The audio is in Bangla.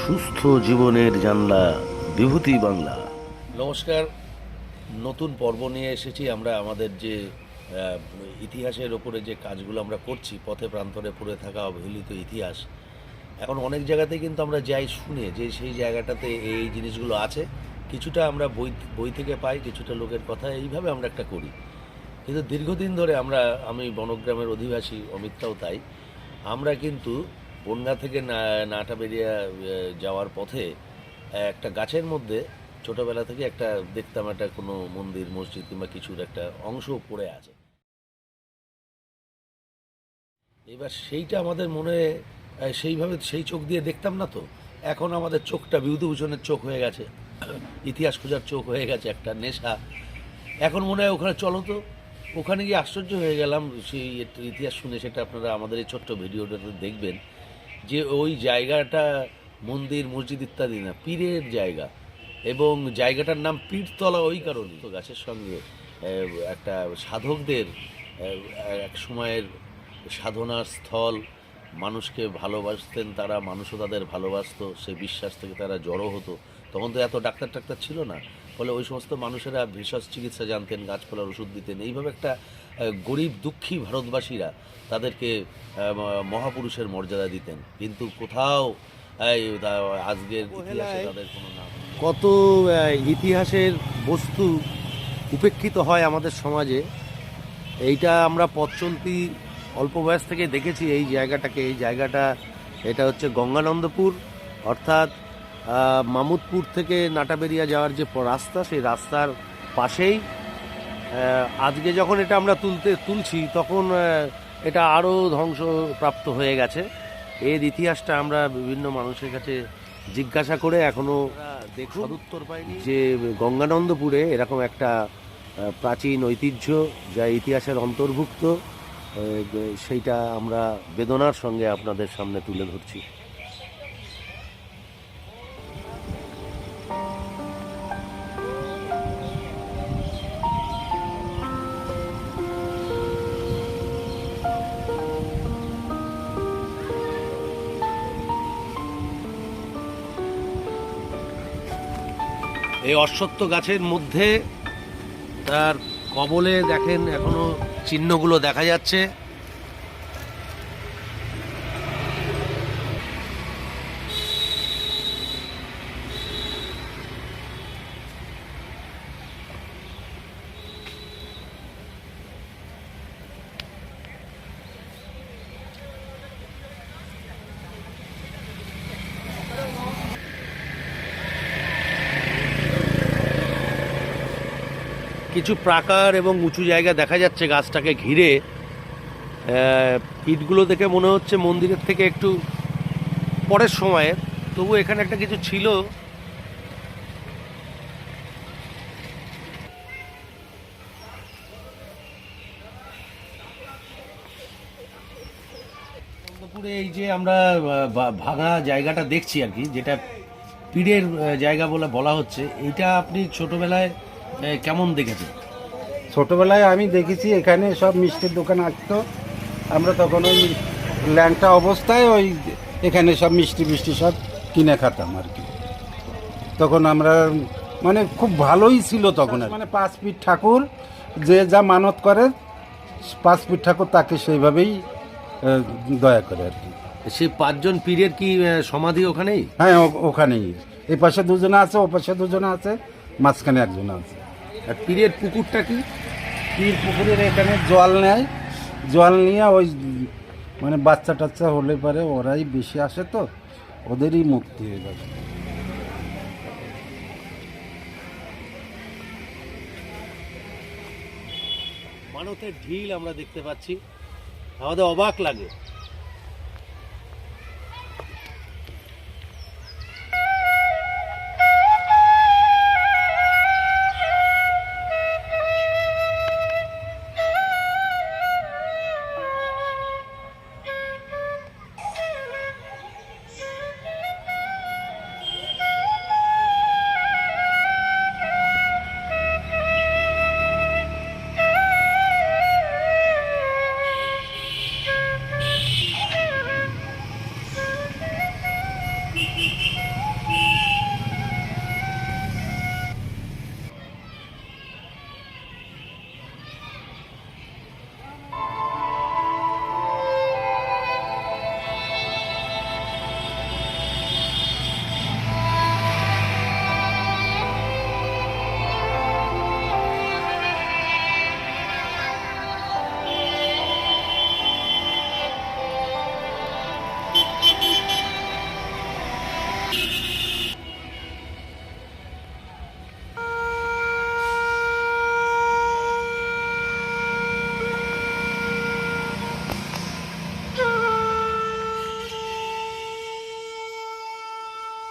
সুস্থ জীবনের জানলা, বিভূতি বাংলা। নমস্কার। নতুন পর্ব নিয়ে এসেছি আমরা, আমাদের যে ইতিহাসের ওপরে যে কাজগুলো আমরা করছি, পথে প্রান্তরে পড়ে থাকা অবহেলিত ইতিহাস, এখন অনেক জায়গাতে কিন্তু আমরা যাই শুনে, যে সেই জায়গাটাতে এই জিনিসগুলো আছে, কিছুটা আমরা বই বই থেকে পাই, কিছুটা লোকের কথা, এইভাবে আমরা একটা করি। কিন্তু দীর্ঘদিন ধরে আমরা, আমি বনগ্রামের অধিবাসী, অমিতটাও তাই, আমরা কিন্তু বনগা থেকে না নাটাবেরিয়া আহ, যাওয়ার পথে একটা গাছের মধ্যে ছোটবেলা থেকে একটা দেখতাম একটা কোনো মন্দির মসজিদ কিংবা কিছুর একটা অংশ পড়ে আছে। এবার সেইটা আমাদের মনে সেইভাবে সেই চোখ দিয়ে দেখতাম না তো। এখন আমাদের চোখটা বিভূতিভূষণের চোখ হয়ে গেছে। ইতিহাস খোঁজার চোখ হয়ে গেছে একটা নেশা। এখন মনে হয় ওখানে চলো তো। ওখানে গিয়ে আশ্চর্য হয়ে গেলাম। সেই ইতিহাস শুনে সেটা আপনারা আমাদের এই ছোট্ট ভিডিওটাতে দেখবেন। যে ওই জায়গাটা মন্দির, মসজিদ ইত্যাদি না, পীরের জায়গা। এবং জায়গাটার নাম পীরতলা ওই কারণে তো গাছের সঙ্গে একটা সাধকদের এক সময়ের সাধনার স্থল, মানুষকে ভালোবাসতেন তারা, মানুষও তাদের ভালোবাসত, সে বিশ্বাস থেকে তারা জড়ো হতো। তখন তো এত ডাক্তার টাক্তার ছিল না। ফলে ওই সমস্ত মানুষেরা ভেষজ চিকিৎসা জানতেন গাছপালার ওষুধ দিতেন। এইভাবে একটা গরিব দুঃখী ভারতবাসীরা তাদেরকে মহাপুরুষের মর্যাদা দিতেন। কিন্তু কোথাও আজকের ইতিহাসে তাদের কোনো নাম কত ইতিহাসের বস্তু উপেক্ষিত হয় আমাদের সমাজে। এইটা আমরা পথ চলতি অল্প বয়স থেকে দেখেছি এই জায়গাটাকে। এই জায়গাটা এটা হচ্ছে গঙ্গানন্দপুর। অর্থাৎ মামুদপুর থেকে নাটাবেরিয়া যাওয়ার যে রাস্তা সেই রাস্তার পাশেই আজকে যখন এটা আমরা তুলতে তুলছি তখন এটা আরও ধ্বংসপ্রাপ্ত হয়ে গেছে। এর ইতিহাসটা আমরা বিভিন্ন মানুষের কাছে জিজ্ঞাসা করে এখনও দেখুন উত্তর পাইনি যে গঙ্গানন্দপুরে এরকম একটা প্রাচীন ঐতিহ্য যা ইতিহাসের অন্তর্ভুক্ত সেইটা আমরা বেদনার সঙ্গে আপনাদের সামনে তুলে ধরছি। এই অশ্বত্থ গাছের মধ্যে তার কবলে দেখেন এখনও চিহ্নগুলো দেখা যাচ্ছে। কিছু প্রাকার এবং উঁচু জায়গা দেখা যাচ্ছে গাছটাকে ঘিরে। ইটগুলো দেখে মনে হচ্ছে মন্দিরের থেকে একটু পরের সময়ে। তবু এখানে একটা কিছু ছিল। এই যে আমরা ভাঙা জায়গাটা দেখছি আর কি, যেটা পীরের জায়গা বলে বলা হচ্ছে এটা আপনি ছোটবেলায় কেমন দেখেছেন ছোটবেলায় আমি দেখেছি এখানে সব মিষ্টির দোকান আসতো। আমরা তখন ওই ল্যাংটা অবস্থায় ওই এখানে সব মিষ্টি মিষ্টি সব কিনে খেতাম আর কি। তখন আমরা মানে খুব ভালোই ছিল তখন আর মানে পাঁচ ফিট ঠাকুর যে যা মানত করে পাঁচ ফিট ঠাকুর তাকে সেইভাবেই দয়া করে আর কি। সেই পাঁচজন পীরের কি সমাধি ওখানেই? হ্যাঁ ও- ওখানেই। এই পাশে দুজনে আছে ও পাশে দুজনে আছে মাঝখানে একজন আছে। আর পীরের পুকুরটা কি? পীর পুকুরের এখানে জল নেয়। জল নিয়ে ওই মানে বাচ্চা টাচ্চা হলে পরে, ওরাই বেশি আসে তো, ওদেরই মুক্তি হয়ে যাবে। মানতের ঢিল আমরা দেখতে পাচ্ছি। আমাদের অবাক লাগে।